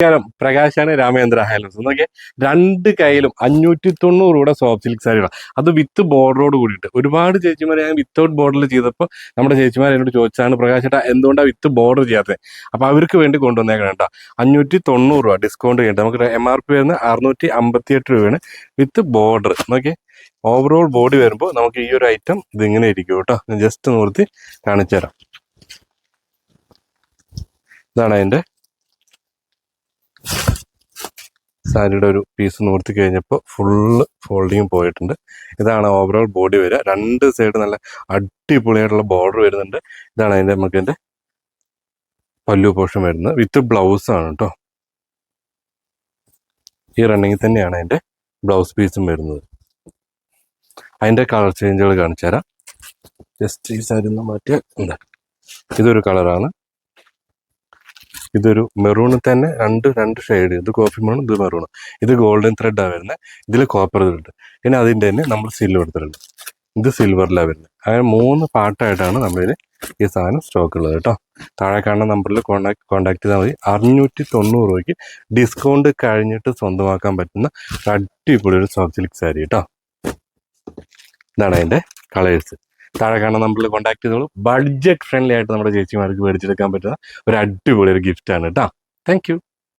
നമസ്കാരം. പ്രകാശാണ് രാമേന്ദ്ര ഹൈലൻസ്. എന്നൊക്കെ രണ്ട് കയ്യിലും അഞ്ഞൂറ്റി തൊണ്ണൂറ് കൂടെ സോഫ്റ്റ് സിൽക്ക് സാരികളാണ് അത് വിത്ത് ബോർഡറോട് കൂടിയിട്ട്. ഒരുപാട് ചേച്ചിമാരെ ഞാൻ വിത്തൗട്ട് ബോർഡറിൽ ചെയ്തപ്പോൾ നമ്മുടെ ചേച്ചിമാർ എന്നോട് ചോദിച്ചാണ് പ്രകാശേട്ടാ എന്തുകൊണ്ടാണ് വിത്ത് ബോർഡർ ചെയ്യാത്തത് അപ്പോൾ അവർക്ക് വേണ്ടി കൊണ്ടുവന്നേക്കണം കേട്ടോ. അഞ്ഞൂറ്റി തൊണ്ണൂറ് രൂപ ഡിസ്കൗണ്ട് ചെയ്യണ്ട. നമുക്ക് എം ആർ പി വരുന്ന അറുന്നൂറ്റി അമ്പത്തിയെട്ട് രൂപയാണ് വിത്ത് ബോർഡർ നോക്കിയേ ഓവറോൾ ബോഡി വരുമ്പോൾ നമുക്ക് ഈ ഒരു ഐറ്റം ഇതിങ്ങനെ ഇരിക്കും കേട്ടോ. ഞാൻ ജസ്റ്റ് നിർത്തി കാണിച്ചു തരാം ഇതാണ് അതിന്റെ സാരിയുടെ ഒരു പീസ് നോർത്തി കഴിഞ്ഞപ്പോൾ ഫുള്ള് ഫോൾഡിങ് പോയിട്ടുണ്ട്. ഇതാണ് ഓവറോൾ ബോഡി വരിക രണ്ട് സൈഡ് നല്ല അടിപൊളിയായിട്ടുള്ള ബോർഡർ വരുന്നുണ്ട്. ഇതാണ് അതിന്റെ നമുക്ക് എന്റെ പല്ലു പോർഷൻ വരുന്നത്. വിത്ത് ബ്ലൗസ് ആണ് കേട്ടോ ഈ റണ്ണിങ്ങിൽ തന്നെയാണ് അതിന്റെ ബ്ലൗസ് പീസും വരുന്നത്. അതിന്റെ കളർ ചേഞ്ചുകൾ കാണിച്ചു തരാം ജസ്റ്റ് ഈ സാരി ഒന്ന് മാറ്റിയാൽ എന്താ ഇതൊരു കളറാണ് ഇതൊരു മെറൂൺ തന്നെ രണ്ട് രണ്ട് ഷെയ്ഡ് ഇത് കോഫി മെറൂൺ ഇത് മെറൂൺ ഇത് ഗോൾഡൻ ത്രെഡാണ് വരുന്നത് ഇതിൽ കോപ്പർ ത്രെഡ് പിന്നെ അതിന്റെ തന്നെ നമ്മൾ സിൽവർ ത്രെഡ് ഇത് സിൽവറിലാണ് വരുന്നത് അങ്ങനെ മൂന്ന് പാർട്ടായിട്ടാണ് നമ്മളിതിന് ഈ സാധനം സ്റ്റോക്ക് ഉള്ളത് കേട്ടോ. താഴെ കാണുന്ന നമ്പറിൽ കോൺടാക്ട് കോൺടാക്ട് ചെയ്താൽ മതി. അറുന്നൂറ്റി തൊണ്ണൂറ് രൂപയ്ക്ക് ഡിസ്കൗണ്ട് കഴിഞ്ഞിട്ട് സ്വന്തമാക്കാൻ പറ്റുന്ന അടിപൊളി ഒരു സോഫ്റ്റ് സിൽക്ക് സാരി കേട്ടോ. ഇതാണ് അതിന്റെ കളേഴ്സ് താഴെ കാണാൻ നമ്പറിൽ കോൺടാക്ട് ചെയ്തോളൂ. ബഡ്ജറ്റ് ഫ്രണ്ട്ലി ആയിട്ട് നമ്മുടെ ചേച്ചിമാർക്ക് മേടിച്ചെടുക്കാൻ പറ്റുന്ന ഒരു അടിപൊളി ഒരു ഗിഫ്റ്റാണ് കേട്ടോ താങ്ക്